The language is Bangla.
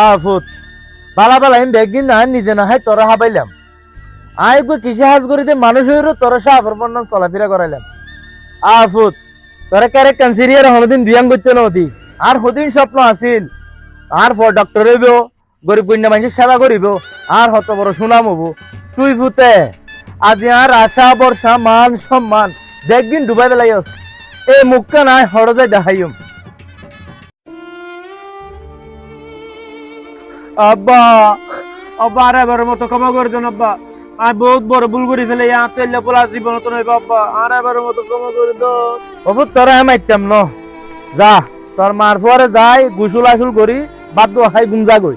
আফুত বালা বালা আমি বেগিন না নিজে না হয় তোরা হাবাইলাম আই গো, কিসে হাজ করিতে মানুষ হইরো তোরা সাফর পন্নাম চলাফেরা করাইলাম। আফুত তোরা ক্যারে ক্যান্সিরিয়ার হলদিন বিয়াম করতে নদী আর হদিন স্বপ্ন আছিল। আর ফর ডক্টর হইব, গরিব কন্যা মানুষের সেবা করিব, আর হত বড় সুনাম হব তুই ফুতে আজি আর আশা বর্ষা মান, সম্মান দেখদিন ডুবাই বেলাইস। এই মুখটা নাই, হরজাই দেখাইম। আব্বা আব্বা, আর এবারের মতো ক্ষমা করে দেন, আব্বা। আমি বহুত বড় ভুল করে ফেলে আতেল্লা পোলা জীবন তো নয় আব্বা। আর এবারের মতো ক্ষমা করে দো বাবু তোরা মাইতাম ন। যা, তোর মার পরে যাই গুসুল আসুল করি, বাদ হাই, গুমজা গই